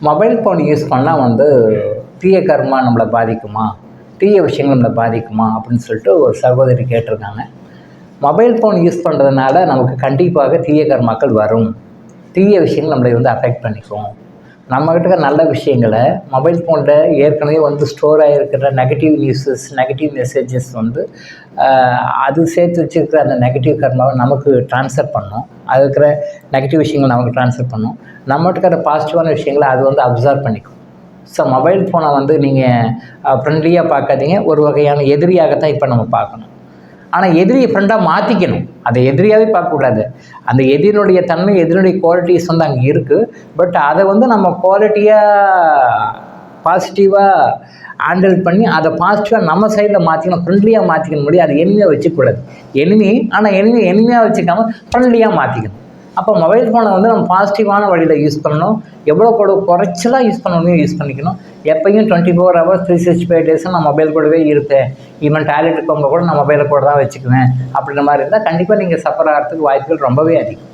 Mobile phone use பண்ணால் வந்து தீய கர்மா நம்மளை பாதிக்குமா? தீய விஷயங்கள் நம்மளை பாதிக்குமா? அப்படின்னு சொல்லிட்டு ஒரு சகோதரி கேட்டிருக்காங்க. மொபைல் ஃபோன் யூஸ் பண்ணுறதுனால நமக்கு கண்டிப்பாக தீய கர்மாக்கள் வரும். தீய விஷயங்கள் நம்மளை வந்து அஃபெக்ட் பண்ணிக்கும். நம்மக்கிட்ட இருக்கிற நல்ல விஷயங்களை மொபைல் ஃபோனில் ஏற்கனவே வந்து ஸ்டோர் ஆகிருக்கிற நெகட்டிவ் நியூஸஸ் நெகட்டிவ் மெசேஜஸ் வந்து அது சேர்த்து வச்சுருக்கிற அந்த நெகட்டிவ் கர்மாவை நமக்கு ட்ரான்ஸ்ஃபர் பண்ணும். அது இருக்கிற நெகட்டிவ் விஷயங்கள் நமக்கு ட்ரான்ஸ்ஃபர் பண்ணும். நம்மகிட்ட இருக்கிற பாசிட்டிவான விஷயங்களை அது வந்து அப்சர்வ் பண்ணிக்கும். ஸோ மொபைல் ஃபோனை வந்து நீங்கள் ஃப்ரெண்ட்லியாக பார்க்காதீங்க. ஒரு வகையான எதிரியாகத்தான் இப்போ நம்ம பார்க்கணும். ஆனால் எதிரியை ஃப்ரெண்டாக மாற்றிக்கணும் அதை எதிரியாகவே பார்க்கக்கூடாது. அந்த எதிரினுடைய தன்மை எதிரினுடைய குவாலிட்டிஸ் வந்து அங்கே இருக்குது பட் அதை வந்து நம்ம குவாலிட்டியாக பாசிட்டிவாக ஹேண்டில் பண்ணி அதை பாசிட்டிவாக நம்ம சைடில் மாற்றிக்கணும் ஃப்ரெண்ட்லியாக மாற்றிக்கணும் முடியும் அது எளிமையாக வச்சுக்கூடாது. எளிமை ஆனால் எளிமை எளிமையாக வச்சுக்காமல் ஃப்ரெண்ட்லியாக மாற்றிக்கணும் அப்போ மொபைல் ஃபோனை வந்து நம்ம பாசிட்டிவான வழியில் யூஸ் பண்ணணும். எவ்வளோ கூட குறைச்சலாக யூஸ் பண்ணணும் யூஸ் பண்ணிக்கணும். எப்பயும் twenty four hours three sixty five days நான் மொபைல் கூடவே இருப்பேன். ஈவன் டாய்லெட் போகும்போது கூட நான் மொபைலை கூட தான் வச்சுக்குவேன். அப்படின்ற மாதிரி இருந்தால் கண்டிப்பாக நீங்கள் சஃபர் ஆகிறதுக்கு வாய்ப்புகள் ரொம்பவே அதிகம்.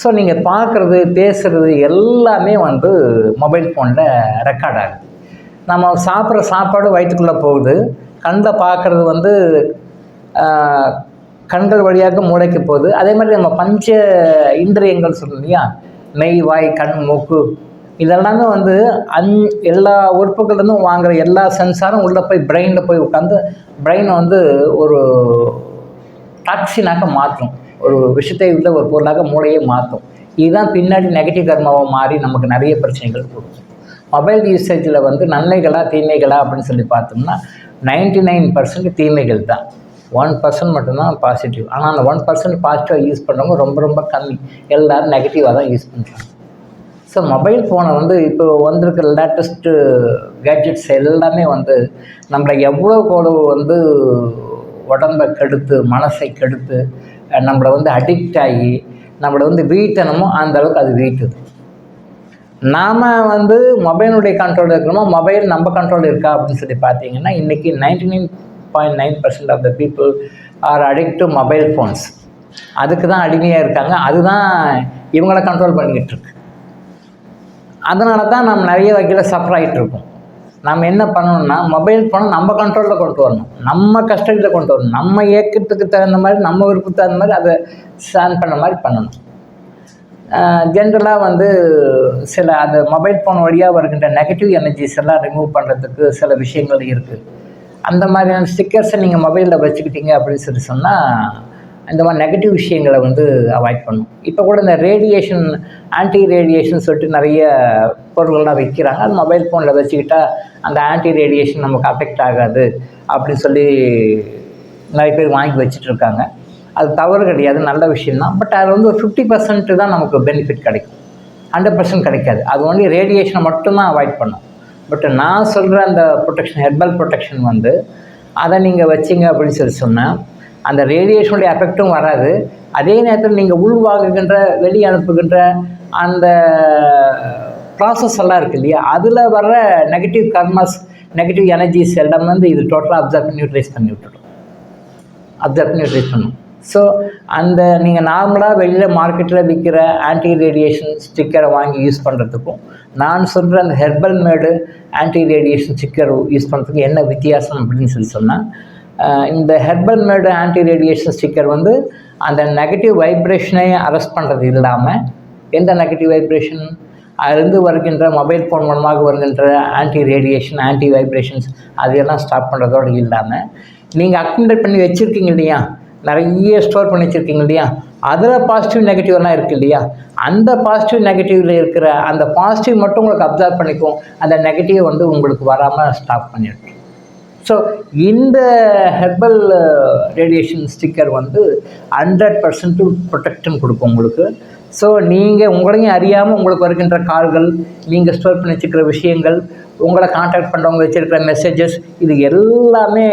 ஸோ நீங்கள் பார்க்குறது பேசுகிறது எல்லாமே வந்து மொபைல் ஃபோனில் ரெக்கார்ட் ஆகுது. நம்ம சாப்பிட்ற சாப்பாடு வயிற்றுக்குள்ளே போகுது. கண்ணில் பார்க்குறது வந்து கண்கள் வழியாக மூளைக்கு போகுது. அதே மாதிரி நம்ம பஞ்ச இந்திரியங்கள் சொல்லணும் இல்லையா? மெய் வாய் கண் மூக்கு. இதெல்லாமே வந்து அந் எல்லா உறுப்புகள்லேருந்தும் வாங்குற எல்லா சென்சாரும் உள்ளே போய் பிரெயினில் போய் உட்காந்து பிரெயினை வந்து ஒரு டாக்ஸினாக மாற்றும். ஒரு விஷயத்தை உள்ள ஒரு பொருளாக மூளையை மாற்றும். இதுதான் பின்னாடி நெகட்டிவ் கர்மாவை மாறி நமக்கு நிறைய பிரச்சனைகள் கொடுக்கும். மொபைல் யூசேஜில் வந்து நன்மைகளா தீமைகளா அப்படின்னு சொல்லி பார்த்தோம்னா நைன்டி நைன் பர்சன்ட் தீமைகள் தான். ஒன் பர்சன்ட் மட்டும்தான் பாசிட்டிவ் ஆனால் அந்த ஒன் பர்சன்ட் பாசிட்டிவாக யூஸ் பண்ணுறவங்க ரொம்ப ரொம்ப கம்மி. எல்லோரும் நெகட்டிவாக தான் யூஸ் பண்ணுறாங்க ஸோ மொபைல் ஃபோனை வந்து இப்போ வந்திருக்கிற லேட்டஸ்ட்டு கேட்ஜெட்ஸ் எல்லாமே வந்து நம்மளை எவ்வளோ கூட வந்து உடம்பை கெடுத்து மனசை கெடுத்து நம்மளை வந்து அடிக்ட் ஆகி நம்மளை வந்து வீட்டணுமோ அந்த அளவுக்கு அது வீட்டுது. நாம் வந்து மொபைலுடைய கண்ட்ரோல் இருக்கணுமோ? மொபைல் நம்ம கண்ட்ரோல் இருக்கா? அப்படின்னு சொல்லி பார்த்தீங்கன்னா இன்றைக்கி ninety nine point nine percent of the people are addict to mobile phones அதுக்கு தான் அடிமையாக இருக்காங்க. அதுதான் இவங்களை கண்ட்ரோல் பண்ணிக்கிட்டு இருக்கு. அதனால தான் நம்ம நிறைய வகையில் சஃபர் ஆகிட்டு இருக்கோம். நம்ம என்ன பண்ணணும்னா மொபைல் ஃபோனை நம்ம கண்ட்ரோலில் கொண்டு வரணும். நம்ம கஸ்டடியில் கொண்டு வரணும். நம்ம இயக்கத்துக்கு தகுந்த மாதிரி நம்ம விருப்பத்துக்கு தகுந்த மாதிரி அதை ஸ்டாண்ட் பண்ண மாதிரி பண்ணணும். ஜென்ரலாக வந்து சில அந்த மொபைல் ஃபோன் வழியாக வருகின்ற நெகட்டிவ் எனர்ஜிஸ் எல்லாம் ரிமூவ் பண்ணுறதுக்கு சில விஷயங்கள் இருக்குது அந்த மாதிரியான ஸ்டிக்கர்ஸை நீங்கள் மொபைலில் வச்சுக்கிட்டீங்க அப்படின்னு சொல்லி சொன்னால் இந்த மாதிரி நெகட்டிவ் விஷயங்களை வந்து அவாய்ட் பண்ணும். இப்போ கூட இந்த ரேடியேஷன் ஆன்டி ரேடியேஷன் சொல்லிட்டு நிறைய பொருள்கள்லாம் விற்கிறாங்க அது மொபைல் ஃபோனில் வச்சுக்கிட்டால் அந்த ஆன்டி ரேடியேஷன் நமக்கு அஃபெக்ட் ஆகாது அப்படின்னு சொல்லி நிறைய பேர் வாங்கி வச்சுட்டு இருக்காங்க அது தவறு கிடையாது நல்ல விஷயம்தான். பட் அது வந்து ஒரு ஃபிஃப்டி பர்சன்ட் தான் நமக்கு பெனிஃபிட் கிடைக்கும். ஹண்ட்ரட் பர்சன்ட் கிடைக்காது. அது ஒன்லி ரேடியேஷனை மட்டும்தான் அவாய்ட் பண்ணும். பட் நான் சொல்கிற அந்த ப்ரொடெக்ஷன் ஹெர்பல் ப்ரொடெக்ஷன் வந்து அதை நீங்கள் வச்சிங்க அப்படின்னு சொல்லி சொன்னால் அந்த ரேடியேஷனுடைய எஃபெக்ட்டும் வராது. அதே நேரத்தில் நீங்கள் உள்வாங்குகின்ற வெளியே அனுப்புகின்ற அந்த ப்ராசஸ் எல்லாம் இருக்கு இல்லையா? அதில் வர்ற நெகட்டிவ் கர்மாஸ் நெகட்டிவ் எனர்ஜிஸ் எல்லாம் வந்து இது டோட்டலாக அப்சர்வ் நியூட்ரைஸ் பண்ணி விட்டுடும். அப்சர்வ் பண்ணி யூட்டிலைஸ் பண்ணும். ஸோ அந்த நீங்கள் நார்மலாக வெளியில் மார்க்கெட்டில் விற்கிற ஆன்டி ரேடியேஷன் ஸ்டிக்கரை வாங்கி யூஸ் பண்ணுறதுக்கும் நான் சொல்கிற அந்த herbal made anti radiation sticker use பண்ணுறதுக்கு என்ன வித்தியாசம் அப்படின்னு சொல்லி சொன்னால் இந்த herbal made anti radiation sticker வந்து அந்த நெகட்டிவ் வைப்ரேஷனை அரெஸ்ட் பண்ணுறது இல்லாமல் எந்த நெகட்டிவ் வைப்ரேஷன் அதிலிருந்து வருகின்ற மொபைல் ஃபோன் மூலமாக வருகின்ற ஆன்டி ரேடியேஷன் ஆன்டி வைப்ரேஷன்ஸ் அதையெல்லாம் ஸ்டாப் பண்ணுறதோடு இல்லாமல் நீங்கள் அக்குமெண்ட் பண்ணி வச்சுருக்கீங்க இல்லையா? நிறைய ஸ்டோர் பண்ணி வச்சுருக்கீங்க இல்லையா? அதில் பாசிட்டிவ் நெகட்டிவ்லாம் இருக்குது இல்லையா? அந்த பாசிட்டிவ் நெகட்டிவில் இருக்கிற அந்த பாசிட்டிவ் மட்டும் உங்களுக்கு அப்சர்வ் பண்ணிக்கும். அந்த நெகட்டிவ் வந்து உங்களுக்கு வராமல் ஸ்டாப் பண்ணிடும். ஸோ இந்த ஹெர்பல் ரேடியேஷன் ஸ்டிக்கர் வந்து ஹண்ட்ரட் பர்சன்ட் ப்ரொடெக்ஷன் கொடுக்கும் உங்களுக்கு. ஸோ நீங்கள் உங்களையும் அறியாமல் உங்களுக்கு வருகின்ற கால்கள் நீங்கள் ஸ்டோர் பண்ணி வச்சுக்கிற விஷயங்கள் உங்களை காண்டாக்ட் பண்ணுறவங்க வச்சுருக்கிற மெசேஜஸ் இது எல்லாமே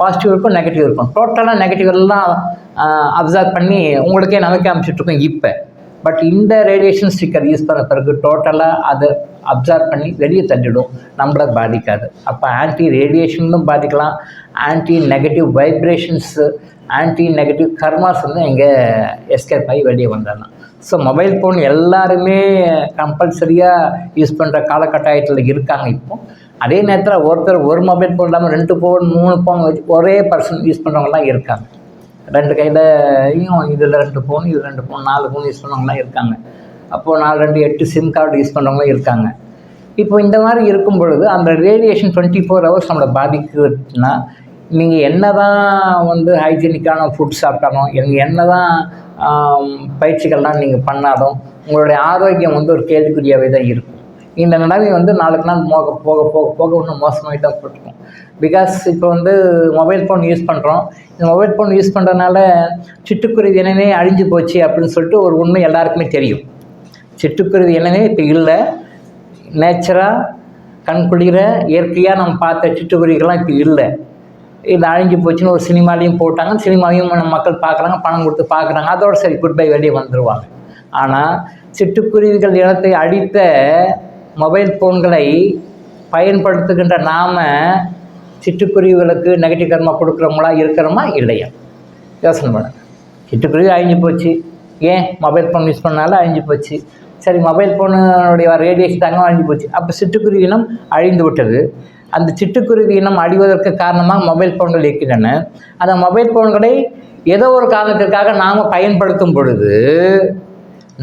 பாசிட்டிவ் இருக்கும் நெகட்டிவ் இருக்கும். டோட்டலாக நெகட்டிவ் எல்லாம் அப்சர்வ் பண்ணி உங்களுக்கே நமக்கே அனுப்பிச்சிட்ருக்கோம் இப்போ. பட் இந்த ரேடியேஷன் ஸ்டிக்கர் யூஸ் பண்ண பிறகு டோட்டலாக அதை அப்சர்வ் பண்ணி வெளியே தள்ளிடும். நம்மளை பாதிக்காது. அப்போ ஆன்டி ரேடியேஷனும் பாதிக்கலாம். Anti negative vibrations anti negative karmas வந்து இங்கே எஸ்கேப் ஆகி வெளியே வந்துடலாம். ஸோ மொபைல் ஃபோன் எல்லாருமே கம்பல்சரியாக யூஸ் பண்ணுற காலகட்டாயத்தில் இருக்காங்க இப்போது அதே நேரத்தில் ஒருத்தர் ஒரு மொபைல் ஃபோன் இல்லாமல் ரெண்டு ஃபோன் மூணு ஃபோன் வச்சு ஒரே பர்சன் யூஸ் பண்ணுறவங்கலாம் இருக்காங்க. ரெண்டு கையிலையும் இதில் ரெண்டு ஃபோன் இது ரெண்டு ஃபோன் நாலு ஃபோன் யூஸ் பண்ணவங்களாம் இருக்காங்க. அப்போது நாலு ரெண்டு எட்டு சிம் கார்டு யூஸ் பண்ணுறவங்களும் இருக்காங்க. இப்போ இந்த மாதிரி இருக்கும் பொழுது அந்த ரேடியேஷன் டுவெண்ட்டி ஃபோர் ஹவர்ஸ் நம்மளை பாதிக்குதுன்னா நீங்கள் என்ன தான் வந்து ஹைஜீனிக்கான ஃபுட் சாப்பிட்டாலும் நீங்கள் என்ன தான் பயிற்சிகள்லாம் நீங்கள் பண்ணாலும் உங்களுடைய ஆரோக்கியம் வந்து ஒரு கேள்விக்குறியாகவே தான் இருக்கும். இந்த நிலைமை வந்து நாளுக்கு நாள் போக போக போக போக இன்னும் மோசமாகிட்டு தான் போட்டுருக்கும். பிகாஸ் இப்போ வந்து மொபைல் ஃபோன் யூஸ் பண்ணுறோம் இந்த மொபைல் ஃபோன் யூஸ் பண்ணுறதுனால சிட்டுக்குருவி இனமே அழிஞ்சு போச்சு அப்படின்னு சொல்லிட்டு ஒரு உண்மை எல்லாருக்குமே தெரியும். சிட்டுக்குருவி இனமே இப்போ இல்லை. நேச்சராக கண் குளிர இயற்கையாக நம்ம பார்த்த சிட்டுக்குருவிகள்லாம் இப்போ இல்லை. இது அழிஞ்சு போச்சுன்னு ஒரு சினிமாலையும் போட்டாங்க. சினிமாவையும் நம்ம மக்கள் பார்க்குறாங்க பணம் கொடுத்து பார்க்குறாங்க. அதோட சரி குட் பை வெளியே வந்துடுவாங்க ஆனால் சிட்டுக்குருவிகள் இனத்தை அடித்த மொபைல் ஃபோன்களை பயன்படுத்துகின்ற நாம் சிட்டுக்குருவிகளுக்கு நெகட்டிவ் கர்மா கொடுக்குறவங்களா இருக்கிறோமா இல்லையா? யோசனை பண்ணுங்க சிட்டுக்குருவி அழிஞ்சு போச்சு. ஏன்? மொபைல் ஃபோன் யூஸ் பண்ணாலும் அழிஞ்சு போச்சு. சரி மொபைல் ஃபோனுடைய ரேடியேஷன் தாங்க அழிஞ்சு போச்சு. அப்போ சிட்டுக்குருவி இனம் அழிந்து விட்டது. அந்த சிட்டுக்குருவி இனம் அழிவதற்கு காரணமாக மொபைல் ஃபோன்கள் இருக்கின்றன. அந்த மொபைல் ஃபோன்களை ஏதோ ஒரு காரணத்திற்காக நாம் பயன்படுத்தும் பொழுது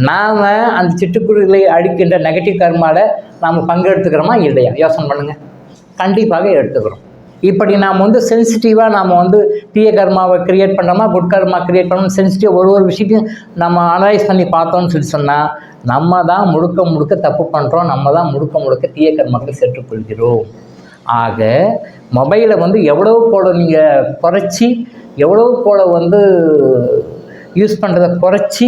நாம் அந்த சிட்டுக்குருவிகளை அழிக்கின்ற நெகட்டிவ் கர்மாவில் நாம் பங்கெடுத்துக்கிறோமா இல்லையா? யோசனை பண்ணுங்கள் கண்டிப்பாக எடுத்துக்கிறோம். இப்படி நாம் வந்து சென்சிட்டிவாக நாம் வந்து தீய கர்மாவை கிரியேட் பண்ணுறோமா குட் கர்மா கிரியேட் பண்ணோம் சென்சிட்டிவ் ஒரு ஒரு விஷயத்தையும் நம்ம அனலைஸ் பண்ணி பார்த்தோம்னு சொல்லி சொன்னால் நம்ம தான் முழுக்க முழுக்க தப்பு பண்ணுறோம் நம்ம தான் முழுக்க முழுக்க தீய கர்மாக்கள் செற்றுக்கொள்கிறோம் ஆக மொபைலை வந்து எவ்வளோ போல நீங்கள் குறைச்சி எவ்வளோ போல வந்து யூஸ் பண்ணுறதை குறைச்சி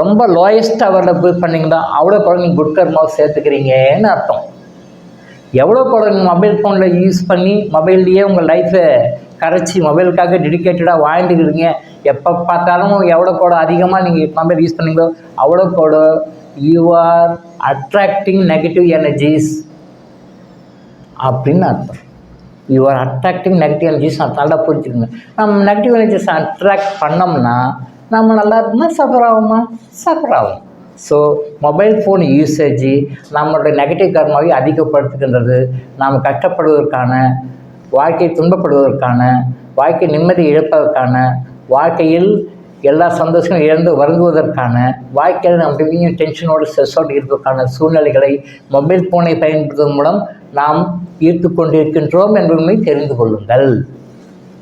ரொம்ப லோயஸ்ட் அவரில் போய் பண்ணிங்கன்னா அவ்வளோ படம் நீங்கள் குட் கர்மாவை சேர்த்துக்கிறீங்கன்னு அர்த்தம். எவ்வளோ படம் நீங்கள் மொபைல் ஃபோனில் யூஸ் பண்ணி மொபைல்லையே உங்கள் லைஃப்பை கரைச்சி மொபைலுக்காக டெடிக்கேட்டடாக வாழ்ந்துக்கிறீங்க எப்போ பார்த்தாலும் எவ்வளோ கூட அதிகமாக நீங்கள் மொபைல் யூஸ் பண்ணீங்களோ அவ்வளோ கூட you are attracting negative energies அப்படின்னு அர்த்தம். You are attracting negative energies நல்லா புரிஞ்சுக்கோங்க நம்ம நெகட்டிவ் எனர்ஜிஸ் அட்ராக்ட் பண்ணோம்னா நம்ம நல்லா இருக்குமா சஃபர் ஆகுமா? சஃபர் ஆகும். ஸோ மொபைல் ஃபோன் யூசேஜ் நம்மளுடைய நெகட்டிவ் கர்மாவை அதிகப்படுத்துகின்றது. நாம் கஷ்டப்படுவதற்கான வாழ்க்கை துன்பப்படுவதற்கான வாழ்க்கை நிம்மதி இழப்பதற்கான வாழ்க்கையில் எல்லா சந்தோஷமும் இழந்து வருந்துவதற்கான வாழ்க்கையில் நம்ம டென்ஷனோடு ஸ்ட்ரெஸ்ஸோடு இருப்பதற்கான சூழ்நிலைகளை மொபைல் ஃபோனை பயன்படுத்துவதன் மூலம் நாம் ஈர்த்து கொண்டிருக்கின்றோம் என்பதை தெரிந்து கொள்ளுங்கள்.